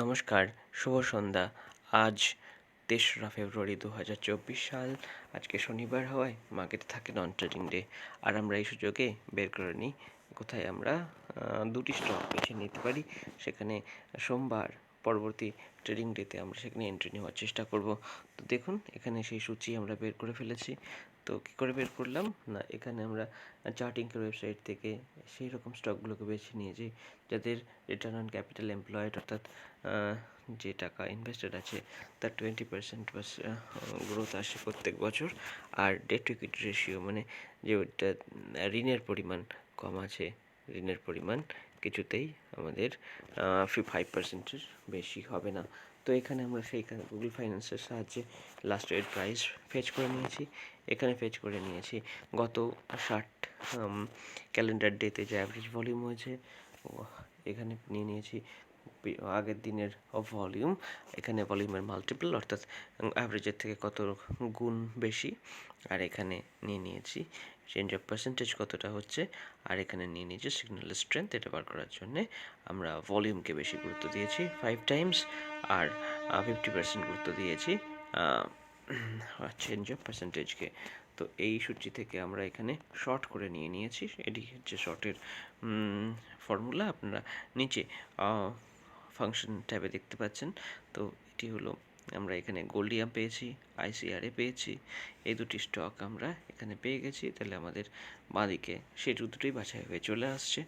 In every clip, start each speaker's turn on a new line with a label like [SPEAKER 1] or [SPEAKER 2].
[SPEAKER 1] নমস্কার, শুভ সন্ধ্যা। আজ তেসরা ফেব্রুয়ারি দু হাজার চব্বিশ সাল। আজকে শনিবার হওয়ায় মার্কেটে থাকে নন ট্রেডিং ডে আর আমরা এই সুযোগে বের করে নিই কোথায় আমরা দুটি স্টক বেছে নিতে পারি। সেখানে সোমবার পরবর্তী ট্রেডিং ডেতে আমরা সেখানে এন্ট্রি নেওয়ার চেষ্টা করব। তো দেখুন, এখানে সেই সূচি আমরা বের করে ফেলেছি। তো কী করে বের করলাম? না, এখানে আমরা চার্টিংকের ওয়েবসাইট থেকে সেই রকম স্টকগুলোকে বেছে নিয়েছি, যাদের রিটার্ন অন ক্যাপিটাল এমপ্লয়েড অর্থাৎ যে টাকা ইনভেস্টেড আছে, তার টোয়েন্টি পার্সেন্ট গ্রোথ আসে প্রত্যেক বছর। আর ডেট টু ইকুইটি রেশিও মানে যে ঋণের পরিমাণ কম আছে, ঋণের পরিমাণ কিছুতেই আমাদের ফাইভ পার্সেন্টের বেশি হবে না। তো এখানে আমরা সেইখানে গুগল ফাইন্যান্সের সাহায্যে লাস্ট এর প্রাইস ফেচ করে নিয়েছি। এখানে ফেচ করে নিয়েছি গত ষাট ক্যালেন্ডার ডেতে যে অ্যাভারেজ ভলিউম হয়েছে এখানে নিয়ে নিয়েছি আগের দিনের ভলিউম এখানে ভলিউমের মাল্টিপল অর্থাৎ অ্যাভারেজের থেকে কত গুণ বেশি, আর এখানে নিয়ে নিয়েছি চেঞ্জ অফ পার্সেন্টেজ কতটা হচ্ছে, আর এখানে নিয়ে নিয়েছি সিগন্যাল স্ট্রেংথ এটা বার করার জন্যে আমরা ভলিউমকে বেশি গুরুত্ব দিয়েছি ফাইভ টাইমস আর ফিফটি পার্সেন্ট গুরুত্ব দিয়েছি চেঞ্জ অফ পার্সেন্টেজকে তো এই সূচি থেকে আমরা এখানে শর্ট করে নিয়ে নিয়েছি, এটি হচ্ছে শর্টের ফর্মুলা আপনারা নিচে ফাংশন ট্যাবে দেখতে পাচ্ছেন। তো এটি হলো আমরা এখানে গোল্ডিয়াম পেয়েছি আইসিআরএ পেয়েছি, এই দুটি স্টক আমরা এখানে পেয়ে গেছি। তাহলে আমাদের বাঁদিকে সেই দুটোই বাছাই হয়ে চলে আসছে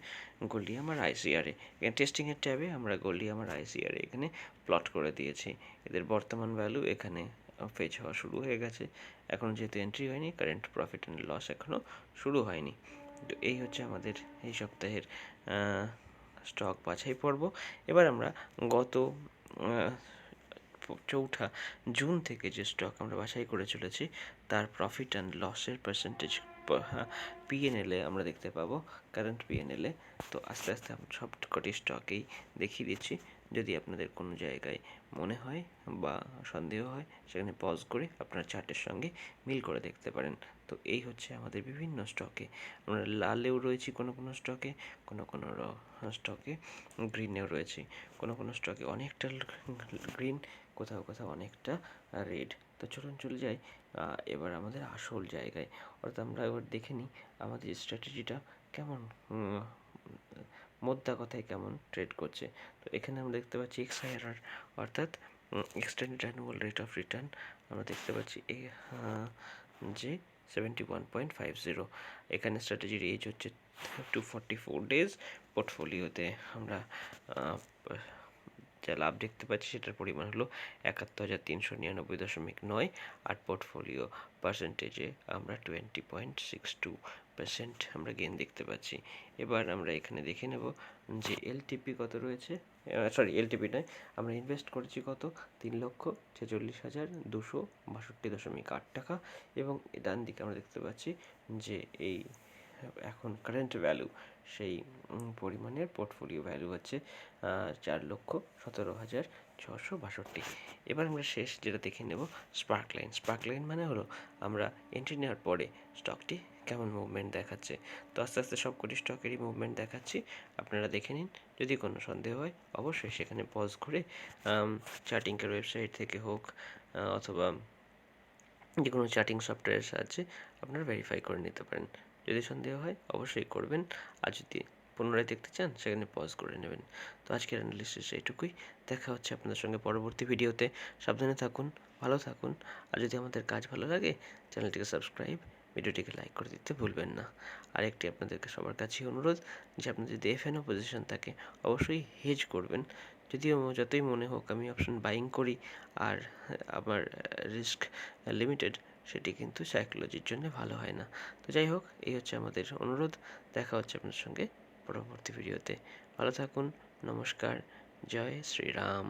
[SPEAKER 1] গোল্ডিয়াম আর আইসিআরএ এখানে টেস্টিংয়ের ট্যাবে আমরা গোল্ডিয়াম আর আইসিআরএ এখানে প্লট করে দিয়েছি। এদের বর্তমান ভ্যালু এখানে ফেচ হওয়া শুরু হয়ে গেছে। এখন যেহেতু এন্ট্রি হয়নি কারেন্ট প্রফিট অ্যান্ড লস এখনও শুরু হয়নি। তো এই হচ্ছে আমাদের এই সপ্তাহের স্টক বাছাই পর্ব। এবার আমরা গত চৌঠা জুন থেকে যে স্টক আমরা বাছাই করে চলেছি, তার প্রফিট অ্যান্ড লসের পার্সেন্টেজ পিএনএলে আমরা দেখতে পাবো কারেন্ট পিএনএলে তো আস্তে আস্তে আমরা সব কটি স্টকেই দেখিয়ে দিচ্ছি। যদি আপনাদের কোনো জায়গায় মনে হয় বা সন্দেহ হয়, সেখানে পজ করে আপনারা চার্টের সঙ্গে মিল করে দেখতে পারেন। তো এই হচ্ছে আমাদের বিভিন্ন স্টকে আমরা লালেও রয়েছি কোনো কোনো স্টকে কোনো কোনো স্টকে গ্রিনেও রয়েছি। কোনো কোনো স্টকে অনেকটা গ্রিন কোথাও কোথাও অনেকটা রেড তো চলুন চলে যাই এবার আমাদের আসল জায়গায়। অর্থাৎ আমরা এবার দেখে নিই আমাদের স্ট্র্যাটেজিটা কেমন মোদ্দা কথায় কেমন ট্রেড করছে। তো এখানে আমরা দেখতে পাচ্ছি এক্স এক্সআইআর অর্থাৎ extended annual rate of return আমরা দেখতে পাচ্ছি এ আহ, যে seventy one point five zero এখানে স্ট্র্যাটেজির এজ হচ্ছে টু ফর্টি ফোর ডেজ পোর্টফোলিওতে আমরা যা লাভ দেখতে পাচ্ছি সেটার পরিমাণ হলো একাত্তর হাজার তিনশো নিরানব্বই দশমিক নয়। আর পোর্টফোলিও পার্সেন্টেজে আমরা twenty point six two percent আমরা গেন দেখতে পাচ্ছি। এবার আমরা এখানে দেখে নেব যে এলটিপি কত রয়েছে? সরি এলটিপি নয়, আমরা ইনভেস্ট করেছি কত? তিন লক্ষ ছেচল্লিশ হাজার দুশো বাষট্টি দশমিক আট টাকা। এবং ডান দিকে আমরা দেখতে পাচ্ছি যে এই এখন কারেন্ট ভ্যালু সেই পরিমাণের পোর্টফোলিও ভ্যালু হচ্ছে চার লক্ষ সতেরো হাজার ছশো বাষট্টি। এবার আমরা শেষ যেটা দেখে নেব স্পার্ক লাইন স্পার্ক লাইন মানে হলো আমরা এন্ট্রি নেওয়ার পরে স্টকটি কেমন মুভমেন্ট দেখাচ্ছে। তো আস্তে আস্তে সবকটি স্টকেরই মুভমেন্ট দেখাচ্ছি, আপনারা দেখে নিন। যদি কোনো সন্দেহ হয়, অবশ্যই সেখানে পজ করে চার্টিংকের ওয়েবসাইট থেকে হোক অথবা যে কোনো চ্যাটিং সফটওয়্যারের সাহায্যে আপনারা ভেরিফাই করে নিতে পারেন। যদি সন্দেহ হয়, অবশ্যই করবেন। আর যদি পুনরায় দেখতে চান, সেখানে পজ করে নেবেন। তো আজকের অ্যানালিসিস এইটুকুই দেখা হচ্ছে আপনাদের সঙ্গে পরবর্তী ভিডিওতে সাবধানে থাকুন, ভালো থাকুন। আর যদি আমাদের কাজ ভালো লাগে, চ্যানেলটিকে সাবস্ক্রাইব ভিডিওটিকে লাইক করে দিতে ভুলবেন না। আরেকটি আপনাদেরকে সবার কাছেই অনুরোধ, যে আপনার যদি এফ এনও পজিশন থাকে, অবশ্যই হেজ করবেন। যদিও যতই মনে হোক আমি অপশন বাইং করি, আর আমার রিস্ক লিমিটেড সেটি কিন্তু সাইকোলজির জন্য ভালো হয় না। তো যাই হোক, এই হচ্ছে আমাদের অনুরোধ। দেখা হচ্ছে আপনার সঙ্গে পরবর্তী ভিডিওতে ভালো থাকুন, নমস্কার, জয় শ্রীরাম।